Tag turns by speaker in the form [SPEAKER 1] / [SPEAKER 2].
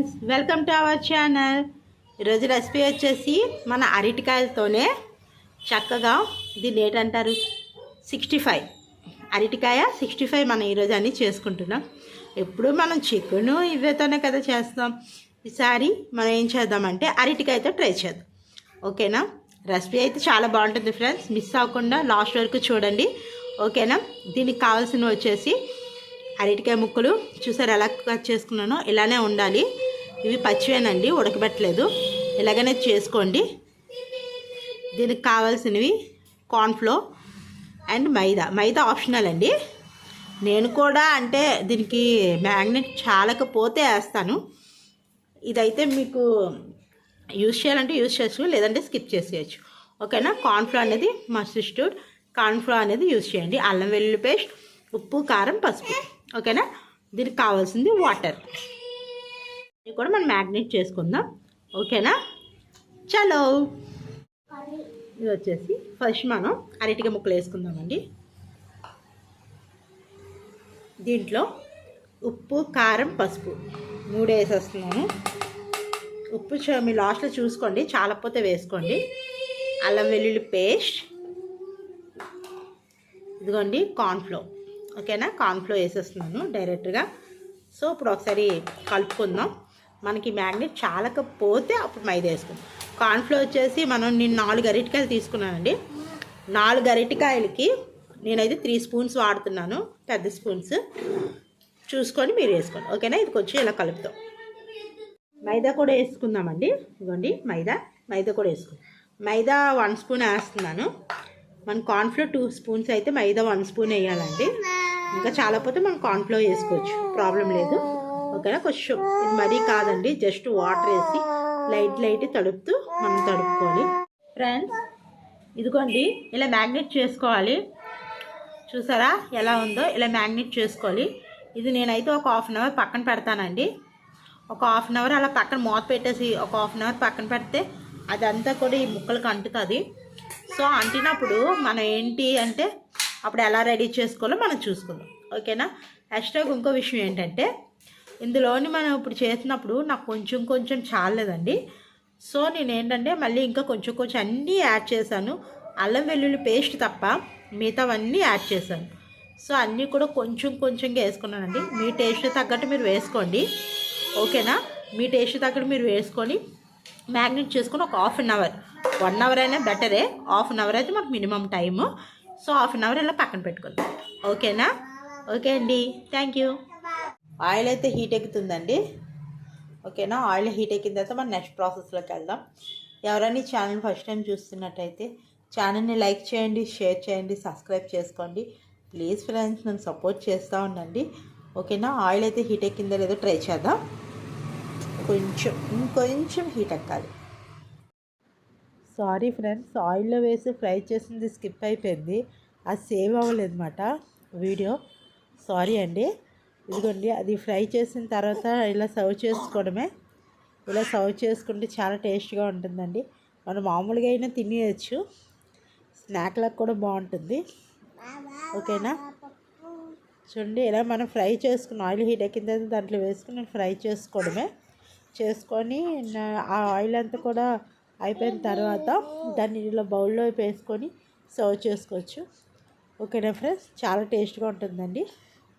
[SPEAKER 1] Friends welcome to our channel. ఈరోజు recipe వచ్చేసి మన అరటికాయలతోనే చక్కగా దీన్ని ఏంటంటారు? Sixty five. అరటికాయ సిక్స్టీ ఫైవ్ మనం ఈరోజు అన్నీ చేసుకుంటున్నాం. ఎప్పుడు మనం చికెను ఇవేతోనే కదా చేస్తాం. ఈసారి మనం ఏం చేద్దామంటే అరటికాయతో ట్రై చేద్దాం. ఓకేనా? రెసిపీ అయితే చాలా బాగుంటుంది ఫ్రెండ్స్. మిస్ అవ్వకుండా లాస్ట్ వరకు చూడండి. ఓకేనా? దీనికి కావాల్సినవి వచ్చేసి అరటికాయ ముక్కలు చూసారు ఎలా కట్ చేసుకున్నానో? ఇలానే ఉండాలి. ఇవి పచ్చివేనండి ఉడకబెట్టలేదు. ఇలాగనే చేసుకోండి. దీనికి కావాల్సినవి కార్న్ఫ్లో అండ్ మైదా. మైదా ఆప్షనల్ అండి. నేను కూడా అంటే దీనికి మ్యాగ్నెట్ చాలకపోతే వేస్తాను. ఇదైతే మీకు యూజ్ చేయాలంటే యూజ్ చేసుకో లేదంటే స్కిప్ చేసేయచ్చు. ఓకేనా? కార్న్ఫ్లో అనేది మస్టిస్టూడ్ కార్న్ఫ్లో అనేది యూజ్ చేయండి. అల్లం వెల్లుల్లి పేస్ట్ ఉప్పు కారం పసుపు. ఓకేనా? దీనికి కావాల్సింది వాటర్. కూడా మనం మ్యాగ్నేట్ చేసుకుందాం. ఓకేనా? చలో. ఇది వచ్చేసి ఫస్ట్ మనం అరటిగా ముక్కలు వేసుకుందామండి. దీంట్లో ఉప్పు కారం పసుపు మూడు వేసేస్తున్నాను. ఉప్పు చ- మీ లాస్ట్లో చూసుకోండి. చాలపోతే వేసుకోండి. అల్లం వెల్లుల్లి పేస్ట్. ఇదిగోండి కార్న్ఫ్లో ఓకేనా? కార్న్ఫ్లో వేసేస్తున్నాను డైరెక్ట్గా. సో ఇప్పుడు ఒకసారి కలుపుకుందాం. మనకి మ్యాగ్నెట్ చాలకపోతే అప్పుడు మైదా వేసుకుందాం. కార్న్ఫ్లో వచ్చేసి మనం నేను నాలుగు అరటికాయలు తీసుకున్నానండి. నాలుగు అరటికాయలకి నేనైతే త్రీ స్పూన్స్ వాడుతున్నాను పెద్ద స్పూన్స్. చూసుకొని మీరు వేసుకోండి. ఓకేనా? ఇది కొంచెం ఇలా కలుపుతాం. మైదా కూడా వేసుకుందామండి. ఇదిగోండి మైదా. మైదా కూడా వేసుకుందాం. మైదా వన్ స్పూన్ వేస్తున్నాను. మన కార్న్ఫ్లోర్ టూ స్పూన్స్ అయితే మైదా వన్ స్పూన్ వేయాలండి. ఇంకా చాలా పోతే మనం కార్న్ఫ్లోర్ వేసుకోవచ్చు. ప్రాబ్లం లేదు. ఓకేనా కొంచెం ఇది మరీ కాదండి జస్ట్ వాటర్ వేసి లైట్ లైట్ తడుపుతూ మనం తడుపుకోవాలి. ఫ్రెండ్స్ ఇదిగోండి ఇలా మ్యాగ్నెట్ చేసుకోవాలి. చూసారా ఎలా ఉందో? ఇలా మ్యాగ్నెట్ చేసుకోవాలి. ఇది నేనైతే ఒక హాఫ్ అన్ అవర్ పక్కన పెడతానండి. ఒక హాఫ్ అన్ అవర్ అలా పక్కన మూత పెట్టేసి ఒక హాఫ్ అన్ అవర్ పక్కన పెడితే అదంతా కూడా ఈ ముక్కలకు అంటుతుంది. సో అంటినప్పుడు మనం ఏంటి అంటే అప్పుడు ఎలా రెడీ చేసుకోవాలో మనం చూసుకుందాం. ఓకేనా ఎక్స్ట్రా ఇంకో విషయం ఏంటంటే ఇందులోని మనం ఇప్పుడు చేసినప్పుడు నాకు కొంచెం కొంచెం చాలేదండి సో నేను ఏంటంటే మళ్ళీ ఇంకా కొంచెం కొంచెం అన్నీ యాడ్ చేశాను. అల్లం వెల్లుల్లి పేస్ట్ తప్ప మిగతావన్నీ యాడ్ చేశాను. సో అన్నీ కూడా కొంచెం కొంచెంగా వేసుకున్నానండి. మీ టేస్ట్ తగ్గట్టు మీరు వేసుకోండి. ఓకేనా? మీ టేస్ట్ తగ్గట్టు మీరు వేసుకొని మ్యాగ్నెట్ చేసుకుని ఒక half an hour. One hour అయినా బెటరే. హాఫ్ అన్ అవర్ అయితే మాకు minimum time. So half an hour ఇలా పక్కన పెట్టుకుందాం. ఓకేనా? ఓకే అండి. Thank you. ఆయిల్ అయితే హీట్ ఎక్కుతుందండి. ఓకేనా? ఆయిల్ హీట్ ఎక్కిన తర్వాత మనం నెక్స్ట్ ప్రాసెస్లోకి వెళ్దాం. ఎవరైనా ఛానల్ ఫస్ట్ టైం చూస్తున్నట్టయితే ఛానల్ని లైక్ చేయండి షేర్ చేయండి సబ్స్క్రైబ్ చేసుకోండి. ప్లీజ్ ఫ్రెండ్స్ నన్ను సపోర్ట్ చేస్తూ ఉండండి. ఓకేనా? ఆయిల్ అయితే హీట్ ఎక్కిందో లేదో ట్రై చేద్దాం. కొంచెం ఇంకొంచెం హీట్ ఎక్కాలి. సారీ ఫ్రెండ్స్ ఆయిల్లో వేసి ఫ్రై చేసింది స్కిప్ అయిపోయింది. అది సేవ్ అవ్వలేదు అనమాట వీడియో. సారీ అండి. ఇదిగోండి అది ఫ్రై చేసిన తర్వాత ఇలా సర్వ్ చేసుకోవడమే. ఇలా సర్వ్ చేసుకుంటే చాలా టేస్ట్గా ఉంటుందండి. మనం మామూలుగా అయినా తినేయచ్చు. స్నాక్లకు కూడా బాగుంటుంది. ఓకేనా? చూడండి ఇలా మనం ఫ్రై చేసుకున్న ఆయిల్ హీట్ ఎక్కిన తర్వాత దాంట్లో వేసుకుని ఫ్రై చేసుకోవడమే. చేసుకొని ఆ ఆయిల్ అంతా కూడా అయిపోయిన తర్వాత దాన్ని ఇలా బౌల్లో వేసుకొని సర్వ్ చేసుకోవచ్చు. ఓకేనా ఫ్రెండ్స్? చాలా టేస్ట్గా ఉంటుందండి.